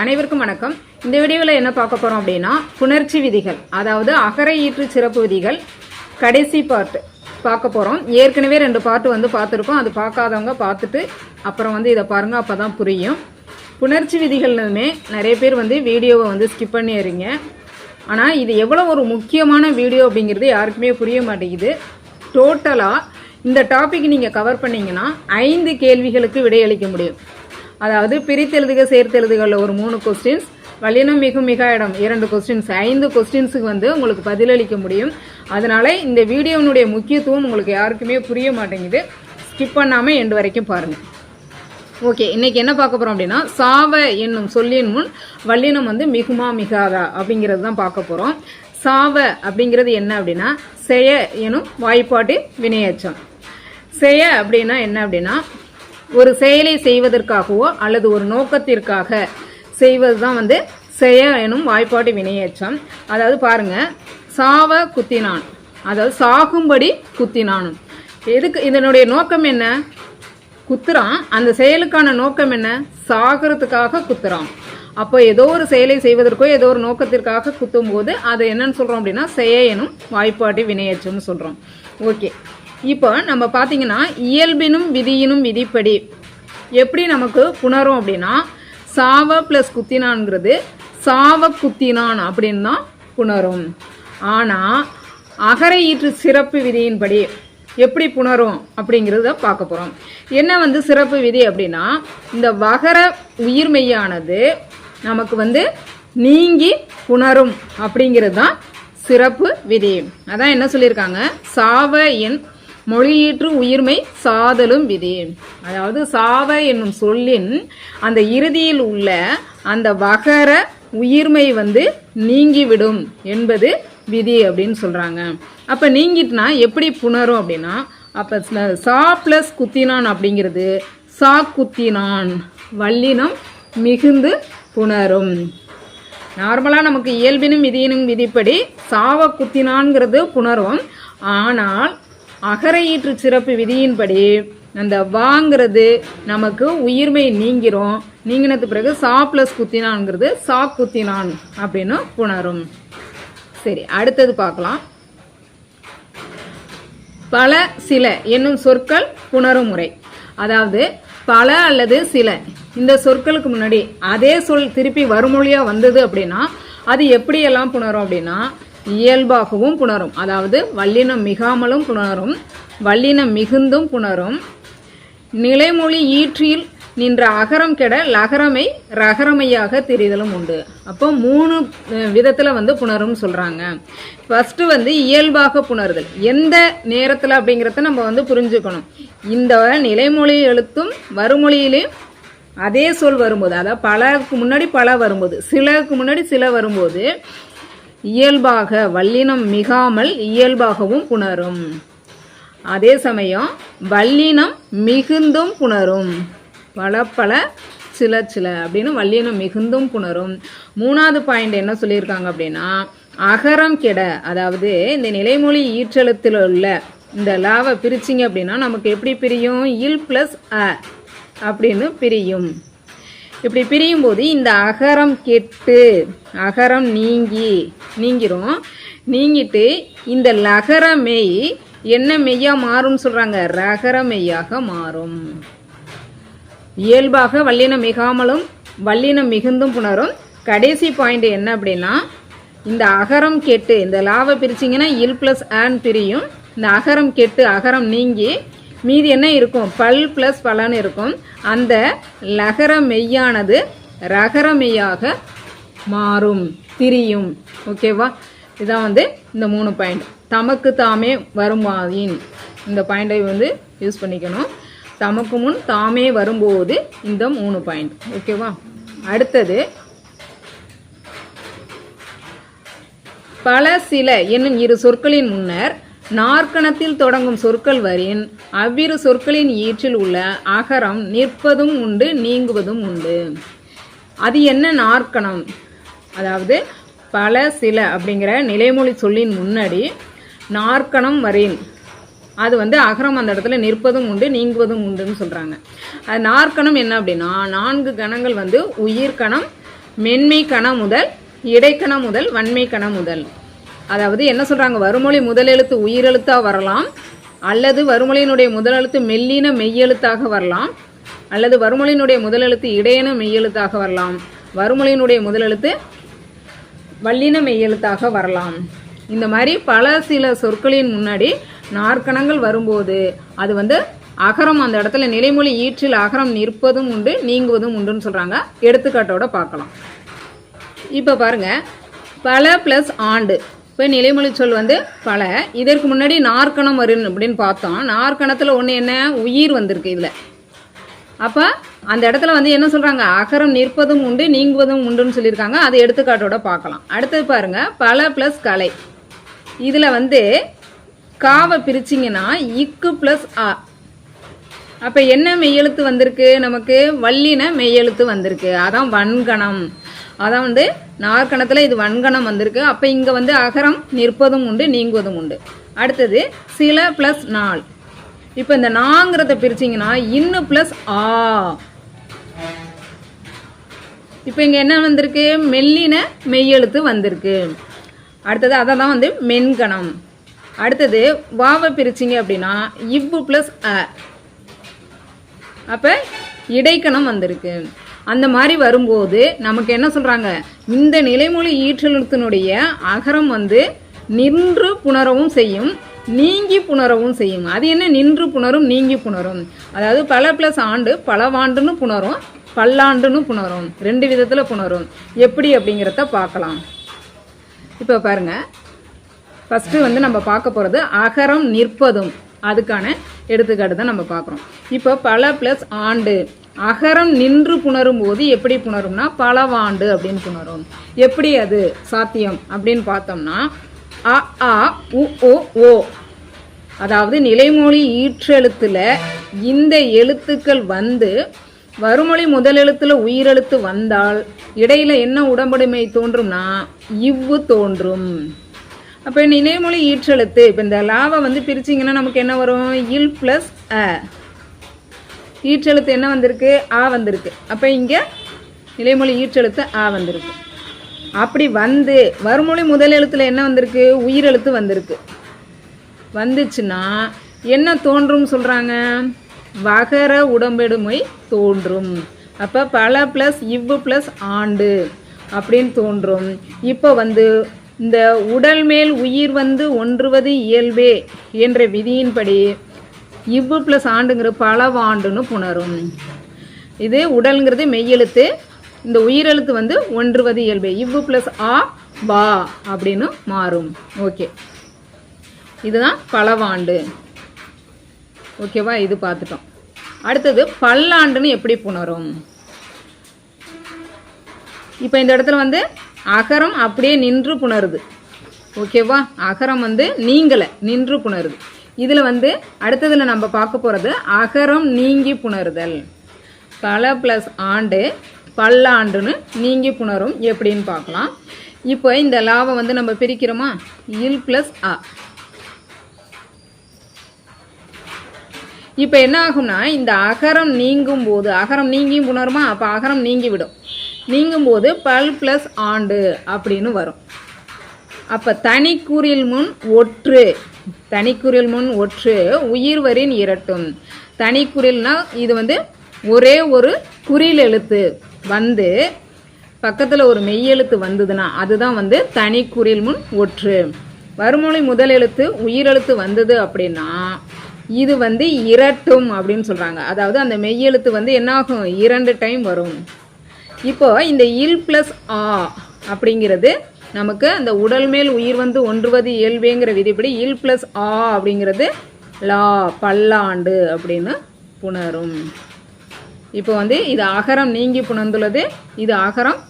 அனைவருக்கும் வணக்கம். இந்த வீடியோவில் என்ன பார்க்க போகிறோம் அப்படின்னா புணர்ச்சி விதிகள் அதாவது அகரை ஈற்று சிறப்பு விதிகள் கடைசி பார்ட் பார்க்க போகிறோம் ஏற்கனவே ரெண்டு பாட்டு வந்து பார்த்துருக்கோம். அது பார்க்காதவங்க பார்த்துட்டு அப்புறம் வந்து இதை பாருங்க அப்பதான் புரியும். புணர்ச்சி விதிகள்னுமே நிறைய பேர் வந்து வீடியோவை வந்து ஸ்கிப் பண்ணிடுறீங்க ஆனால் இது எவ்வளோ ஒரு முக்கியமான வீடியோ அப்படிங்கிறது யாருக்குமே புரிய மாட்டேங்குது. டோட்டலாக இந்த டாபிக் நீங்கள் கவர் பண்ணீங்கன்னா ஐந்து கேள்விகளுக்கு விடையளிக்க முடியும். அதாவது பிரித்தெழுதுக சேர்த்தெழுதுகளில் ஒரு மூணு கொஸ்டின்ஸ் வல்லினம் மிகும் மிக இடம் இரண்டு கொஸ்டின்ஸ் ஐந்து கொஸ்டின்ஸுக்கு வந்து உங்களுக்கு பதிலளிக்க முடியும். அதனால் இந்த வீடியோனுடைய முக்கியத்துவம் உங்களுக்கு யாருக்குமே புரிய மாட்டேங்குது. ஸ்கிப் பண்ணாமல் எண்டு வரைக்கும் பாருங்கள் ஓகே இன்றைக்கி என்ன பார்க்க போகிறோம் அப்படின்னா சாவ என்னும் சொல்லின் முன் வல்லினம் வந்து மிகுமா மிகாதா அப்படிங்கிறது தான் பார்க்க போகிறோம் சாவ அப்படிங்கிறது என்ன அப்படின்னா செய எனும் வாய்ப்பாட்டு வினையச்சம். செய அப்படின்னா என்ன அப்படின்னா ஒரு செயலை செய்வதற்காகவோ அல்லது ஒரு நோக்கத்திற்காக செய்வது தான் வந்து செய எனும் வாய்ப்பாட்டு வினையச்சம் அதாவது பாருங்க சாவ குத்தினான். அதாவது சாகும்படி குத்தினானும் எதுக்கு இதனுடைய நோக்கம் என்ன? குத்துறான். அந்த செயலுக்கான நோக்கம் என்ன? சாகிறதுக்காக குத்துறான். அப்போ ஏதோ ஒரு செயலை செய்வதற்கோ ஏதோ ஒரு நோக்கத்திற்காக குத்தும் போது அது என்னன்னு சொல்றோம் அப்படின்னா செய எனும் வாய்ப்பாட்டு வினையச்சம்னு சொல்றோம். ஓகே. இப்போ நம்ம பார்த்தீங்கன்னா இயல்பினும் விதியினும் விதிப்படி எப்படி நமக்கு புணரும் அப்படின்னா சாவ ப்ளஸ் குத்தினான்ங்கிறது சாவ குத்தினான் அப்படின்னு தான் புணரும். ஆனால் அகர ஈற்று சிறப்பு விதியின்படி எப்படி புணரும் அப்படிங்கிறத பார்க்க போகிறோம் என்ன வந்து சிறப்பு விதி அப்படின்னா இந்த வகர உயிர்மெய்யானது நமக்கு வந்து நீங்கி புணரும் அப்படிங்கிறது தான் சிறப்பு விதி. அதான் என்ன சொல்லியிருக்காங்க? சாவ என் மொழியீற்று உயிர்மை சாதலும் விதி. அதாவது சாவ என்னும் சொல்லின் அந்த இறுதியில் உள்ள அந்த வகர உயிர்மை வந்து நீங்கிவிடும் என்பது விதி அப்படின்னு சொல்றாங்க. அப்ப நீங்கிட்டுனா எப்படி புணரும் அப்படின்னா அப்ப சா பிளஸ் குத்தினான் அப்படிங்கிறது சா குத்தினான் வல்லினம் மிகுந்து புணரும். நார்மலாக நமக்கு இயல்பினும் விதியினும் விதிப்படி சாவ குத்தினான்ங்கிறது புணரும். ஆனால் அகரையீற்று சிறப்பு விதியின்படி அந்த வாங்கிறது நமக்கு உயிர்மை நீங்கிரும். நீங்கினது பிறகு சா பிளஸ் குத்தினான்ங்கிறது சா குத்தினான் அப்படின்னு புணரும். சரி அடுத்தது பார்க்கலாம். பல சில என்னும் சொற்கள் புணரும் முறை. அதாவது பல அல்லது சில. இந்த சொற்களுக்கு முன்னாடி அதே சொல் திருப்பி வருமொழியா வந்தது அப்படின்னா அது எப்படியெல்லாம் புணரும் அப்படின்னா இயல்பாகவும் புணரும். அதாவது வல்லினம் மிகாமலும் புணரும் வல்லினம் மிகுந்தும் புணரும். நிலைமொழி ஈற்றில் நின்ற அகரம் கெட லகரமை ரகரமையாக தெரிதலும் உண்டு. அப்போ மூணு விதத்தில் வந்து புணரும் சொல்கிறாங்க ஃபஸ்ட்டு வந்து இயல்பாக புணருதல். எந்த நேரத்தில் அப்படிங்கிறத நம்ம வந்து புரிஞ்சுக்கணும். இந்த நிலைமொழி எழுத்தும் வறுமொழியிலையும் அதே சொல் வரும்போது அதாவது பலருக்கு முன்னாடி பல வரும்போது சிலருக்கு முன்னாடி சில வரும்போது இயல்பாக வல்லினம் மிகாமல் இயல்பாகவும் புணரும். அதே சமயம் வல்லினம் மிகுந்தும் புணரும். பல பல சில சில அப்படின்னு வல்லினம் மிகுந்தும் புணரும். மூணாவது பாயிண்ட் என்ன சொல்லியிருக்காங்க அப்படின்னா அகரம் கெட அதாவது இந்த நிலைமொழி ஈற்றெழுத்தில் உள்ள இந்த லாவை பிரிச்சிங்க அப்படின்னா நமக்கு எப்படி பிரியும்? இல் ப்ளஸ் அ அப்படின்னு பிரியும். இப்படி பிரியும் போது இந்த அகரம் கெட்டு அகரம் நீங்கி நீங்கிரும். நீங்கிட்டு இந்த லகர மெய் என்ன மெய்யா மாறும் சொல்றாங்க? ரகர மெய்யாக மாறும். இயல்பாக வல்லினம் மிகாமலும் வல்லினம் மிகுந்தும் புணரும். கடைசி பாயிண்ட் என்ன அப்படின்னா இந்த அகரம் கெட்டு இந்த லாவை பிரிச்சிங்கன்னா இல் பிளஸ் ஆன் பிரியும். இந்த அகரம் கெட்டு அகரம் நீங்கி மீதி என்ன இருக்கும்? பல் பிளஸ் பலன் இருக்கும். அந்த லகர மெய்யானது ரகர மெய்யாக மாறும் திரியும். ஓகேவா இதான் வந்து இந்த மூணு பாயிண்ட் தமக்கு தாமே வருமாயின் இந்த பாயிண்டை வந்து யூஸ் பண்ணிக்கணும். தமக்கு முன் தாமே வரும்போது இந்த மூணு பாயிண்ட் ஓகேவா அடுத்தது பல சில என்னும் இரு சொற்களின் முன்னர் நாற்கணத்தில் தொடங்கும் சொற்கள் வரின் அவ்விரு சொற்களின் ஈற்றில் உள்ள அகரம் நிற்பதும் உண்டு நீங்குவதும் உண்டு. அது என்ன நாற்கணம்? அதாவது பல சில அப்படிங்கிற நிலைமொழி சொல்லின் முன்னாடி நாற்கணம் வரின். அது வந்து அகரம் அந்த இடத்துல நிற்பதும் உண்டு நீங்குவதும் உண்டுன்னு சொல்கிறாங்க அது நாற்கணம் என்ன அப்படின்னா நான்கு கணங்கள் வந்து உயிர்கணம் மென்மை கணம் முதல் இடைக்கணம் முதல் வன்மை கணம் முதல். அதாவது என்ன சொல்கிறாங்க வருமொழி முதலெழுத்து உயிரெழுத்தாக வரலாம் அல்லது வருமொழியினுடைய முதலெழுத்து மெல்லின மெய்யெழுத்தாக வரலாம் அல்லது வருமொழியினுடைய முதலெழுத்து இடையன மெய்யெழுத்தாக வரலாம் வருமொழியினுடைய முதலெழுத்து வல்லின மெய்யெழுத்தாக வரலாம். இந்த மாதிரி பல சில சொற்களின் முன்னாடி நாற்கணங்கள் வரும்போது அது வந்து அகரம் அந்த இடத்துல நிலைமொழி ஈற்றில் அகரம் நிற்பதும் உண்டு நீங்குவதும் உண்டுன்னு சொல்கிறாங்க எடுத்துக்காட்டோட பார்க்கலாம். இப்போ பாருங்க பல ப்ளஸ் ஆண்டு. இப்போ நிலைமொழி சொல் வந்து பல. இதற்கு முன்னாடி நாற்கணம் வரும் அப்படின்னு பார்த்தோம். நாற்கணத்தில் ஒன்று என்ன? உயிர் வந்திருக்கு இதில். அப்போ அந்த இடத்துல வந்து என்ன சொல்கிறாங்க அகரம் நிற்பதும் உண்டு நீங்குவதும் உண்டுன்னு சொல்லியிருக்காங்க. அதை எடுத்துக்காட்டோட பார்க்கலாம். அடுத்தது பாருங்க. பல ப்ளஸ் கலை. இதில் வந்து காவை பிரிச்சிங்கன்னா இக்கு ப்ளஸ் ஆ அப்போ என்ன மெய்யெழுத்து வந்திருக்கு? நமக்கு வள்ளின மெய்யெழுத்து வந்திருக்கு. அதான் வன்கணம். அதான் வந்து நாற்கணத்தில் இது வன்கணம் வந்திருக்கு. அப்போ இங்கே வந்து அகரம் நிற்பதும் உண்டு நீங்குவதும் உண்டு. அடுத்தது சில ப்ளஸ் நாள். இப்போ இந்த நாங்கிறத பிரிச்சிங்கன்னா இன்னு ப்ளஸ் ஆ. இப்போ இங்கே என்ன வந்திருக்கு? மெல்லின மெய்யெழுத்து வந்திருக்கு. அடுத்தது அதை தான் வந்து மென்கணம். அடுத்தது வாவை பிரிச்சிங்க அப்படின்னா இவ்வு ப்ளஸ் அ. அப்போ இடைக்கணம் வந்திருக்கு. அந்த மாதிரி வரும்போது நமக்கு என்ன சொல்கிறாங்க இந்த நிலைமொழி ஈற்றெழுத்தினுடைய அகரம் வந்து நின்று புணரவும் செய்யும் நீங்கி புணரவும் செய்யும். அது என்ன? நின்று புணரும் நீங்கி புணரும். அதாவது பல ப்ளஸ் ஆண்டு பலவாண்டுன்னு புணரும் பல்லாண்டுன்னு புணரும். ரெண்டு விதத்தில் புணரும். எப்படி அப்படிங்கிறத பார்க்கலாம். இப்போ பாருங்க. ஃபஸ்ட்டு வந்து நம்ம பார்க்க போகிறது அகரம் நிற்பதும். அதுக்கான எடுத்துக்காட்டு தான் நம்ம பார்க்குறோம். இப்போ பல ப்ளஸ் ஆண்டு அகரம் நின்று புணரும் போது எப்படி புணரும்னா பலவாண்டு அப்படின்னு புணரும். எப்படி அது? சாத்தியம் அப்படின்னு பார்த்தோம்னா அ ஆ உ ஓ ஓ. அதாவது நிலைமொழி ஈற்றெழுத்துல இந்த எழுத்துக்கள் வந்து வருமொழி முதலெழுத்துல உயிரெழுத்து வந்தால் இடையில என்ன உடம்படுமை தோன்றும்னா இவ்வு தோன்றும். அப்போ நிலைமொழி ஈற்றெழுத்து இப்போ இந்த லாவை வந்து பிரிச்சிங்கன்னா நமக்கு என்ன வரும்? இல் ப்ளஸ் அ. ஈற்றெழுத்து என்ன வந்திருக்கு? ஆ வந்திருக்கு. அப்போ இங்கே நிலைமொழி ஈற்றெழுத்து ஆ வந்திருக்கு. அப்படி வந்து வறுமொழி முதல் எழுத்தில் என்ன வந்திருக்கு? உயிரெழுத்து வந்திருக்கு. வந்துச்சுன்னா என்ன தோன்றும் சொல்கிறாங்க வகர உடம்பெடுமை தோன்றும். அப்போ பல ப்ளஸ் இவ்வு ப்ளஸ் ஆண்டு அப்படின்னு தோன்றும். இப்போ வந்து இந்த உடல் மேல் உயிர் வந்து ஒன்றுவது இயல்பே என்ற விதியின்படி இவ்வு ப்ளஸ் ஆண்டுங்கிற பலவாண்டுன்னு புணரும். இது உடல்ங்கிறது மெய்யெழுத்து இந்த உயிரெழுத்து வந்து ஒன்றுவது இயல்பு. இவ்வு ப்ளஸ் ஆ வா அப்படின்னு மாறும். ஓகே. இதுதான் பலவாண்டு ஓகேவா? இது பார்த்துட்டோம். அடுத்தது பல்லாண்டுன்னு எப்படி புணரும்? இப்போ இந்த இடத்துல வந்து அகரம் அப்படியே நின்று புணருது. ஓகேவா? அகரம் வந்து நீங்களை நின்று புணருது. இதில் வந்து அடுத்ததில் நம்ம பார்க்க போகிறது அகரம் நீங்கி புணருதல் பல ப்ளஸ் ஆண்டு பல்லாண்டுன்னு நீங்கி புணரும். எப்படின்னு பார்க்கலாம். இப்போ இந்த லாவை வந்து நம்ம பிரிக்கிறோமா? இல் ப்ளஸ் அ. இப்போ என்ன ஆகும்னா இந்த அகரம் நீங்கும் போது அகரம் நீங்கியும் புணருமா? அப்போ அகரம் நீங்கி விடும். நீங்கும் போது பல் ப்ளஸ் ஆண்டு அப்படின்னு வரும். அப்போ தனிக்குறில் முன் ஒற்று. தனிக்குறில் முன் ஒற்று உயிர்வரின் இரட்டும். தனிக்குறில்னா இது வந்து ஒரே ஒரு குறில் எழுத்து வந்து பக்கத்தில் ஒரு மெய்யெழுத்து வந்ததுன்னா அதுதான் வந்து தனிக்குறில் முன் ஒற்று. வருமொழி முதல் எழுத்து உயிரெழுத்து வந்தது அப்படின்னா இது வந்து இரட்டும் அப்படின்னு சொல்கிறாங்க அதாவது அந்த மெய்யெழுத்து வந்து என்னாகும்? இரண்டு டைம் வரும். இப்போ இந்த இல் ப்ளஸ் ஆ அப்படிங்கிறது நமக்கு அந்த உடல் மேல் உயிர் வந்து ஒன்றுவது இயல்பேங்கிற விதிப்படி இல் ப்ளஸ் ஆ அப்படிங்கிறது லா பல்லாண்டு அப்படின்னு புணரும். இப்போ வந்து இது அகரம் நீங்கி புணர்ந்துள்ளது இது அகரம்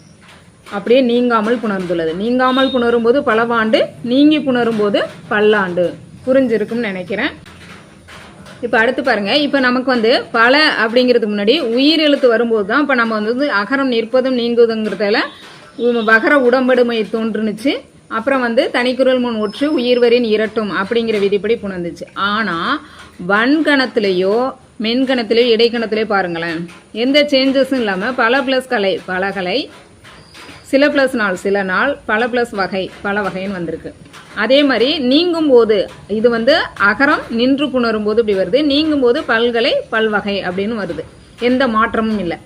அப்படியே நீங்காமல் புணர்ந்துள்ளது. நீங்காமல் புணரும்போது பலவாண்டு நீங்கி புணரும்போது பல்லாண்டு. புரிஞ்சிருக்கும்னு நினைக்கிறேன். இப்போ அடுத்து பாருங்க இப்போ நமக்கு வந்து பல அப்படிங்கிறதுக்கு முன்னாடி உயிர் எழுத்து வரும்போது தான் இப்போ நம்ம வந்து அகரம் நிற்பதும் நீங்குவதுங்கிறதால வகர உடம்படுமை தோன்றுனுச்சு. அப்புறம் வந்து தனிக்குரல் முன் ஒற்று உயிர்வரின் இரட்டும் அப்படிங்கிற விதிப்படி புணர்ந்துச்சு. ஆனால் வன்கணத்திலேயோ மென்கணத்திலேயோ இடைக்கணத்திலேயோ பாருங்களேன். எந்த சேஞ்சஸும் இல்லாமல் பல ப்ளஸ் கலை பலகலை சில ப்ளஸ் நாள் சில நாள் பல ப்ளஸ் வகை பல வகைன்னு வந்திருக்கு. அதே மாதிரி நீங்கும் போது இது வந்து அகரம் நின்று புணரும் போது இப்படி வருது. நீங்கும் போது பல்கலை பல்வகை அப்படின்னு வருது. எந்த மாற்றமும் இல்லை.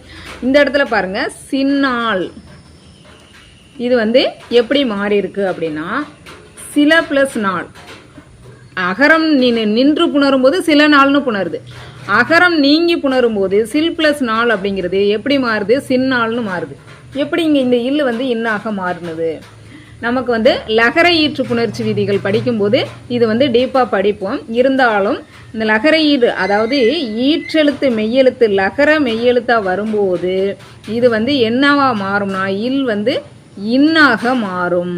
இந்த இடத்துல பாருங்க சின்னாள் இது வந்து எப்படி மாறி இருக்கு அப்படின்னா சில ப்ளஸ் நாள். அகரம் நின்று புணரும் போது சில நாள்னு புணருது. அகரம் நீங்கி புணரும் போது சில் பிளஸ் நாள் அப்படிங்கிறது எப்படி மாறுது? சின்னாள்னு மாறுது. எப்படி இங்கே இந்த இல்லு வந்து இன்னாக மாறினது? நமக்கு வந்து லகர ஈற்று புணர்ச்சி விதிகள் படிக்கும்போது இது வந்து டீப்பாக படிப்போம். இருந்தாலும் இந்த லகர ஈடு அதாவது ஈற்றெழுத்து மெய்யெழுத்து லகர மெய்யெழுத்தாக வரும்போது இது வந்து என்னவா மாறும்னா இல் வந்து இன்னாக மாறும்.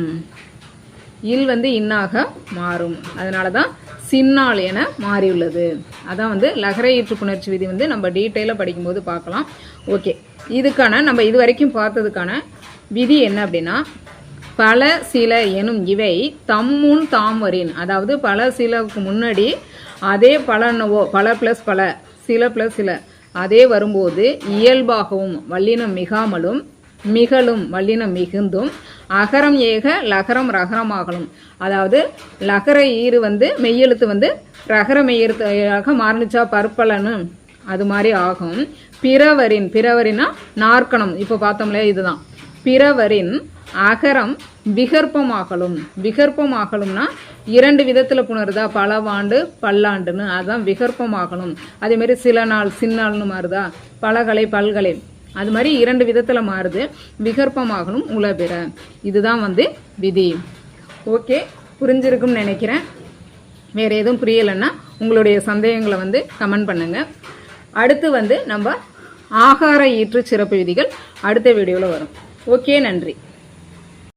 இல் வந்து இன்னாக மாறும். அதனால தான் சின்னால் என மாறியுள்ளது. அதான் வந்து லகர ஈற்று புணர்ச்சி விதி வந்து நம்ம டீட்டெயிலாக படிக்கும்போது பார்க்கலாம். ஓகே இதுக்கான நம்ம இது வரைக்கும் பார்த்ததுக்கான விதி என்ன அப்படின்னா பல சில எனும் இவை தம்முன் தாமரின் அதாவது பல சிலவுக்கு முன்னாடி அதே பலனவோ பல ப்ளஸ் பல சில ப்ளஸ் சில அதே வரும்போது இயல்பாகவும் வல்லினம் மிகாமலும் மிகழும் வல்லினம் மிகுந்தும் அகரம் ஏக லகரம் ரகரமாகலும். அதாவது லகர ஈறு வந்து மெய்யெழுத்து வந்து ரகர மெய்யெழுத்தாக மாறுனுச்சா பற்பலன்னு அது மாதிரி ஆகும். பிறவரின் பிறவரினா நாற்கணம். இப்போ பார்த்தோம்ல இதுதான். பிறவரின் அகரம் விகற்பமாகலும். விகற்பமாகலும்னா இரண்டு விதத்தில் புணருதா? பலவாண்டு பல்லாண்டுன்னு. அதுதான் விகற்பமாகலும். அதேமாரி சில நாள் சின்னாள்னு மாறுதா? பலகலை பல்கலை. அது மாதிரி இரண்டு விதத்தில் மாறுது. விகற்பமாகணும் உளபிற இதுதான் வந்து விதி. ஓகே புரிஞ்சிருக்கும்னு நினைக்கிறேன். வேறு எதுவும் புரியலைன்னா உங்களுடைய சந்தேகங்களை வந்து கமெண்ட் பண்ணுங்க. அடுத்து வந்து நம்ம ஆகார ஈற்று சிறப்பு விதிகள் அடுத்த வீடியோவில் வரும். ஓகே நன்றி.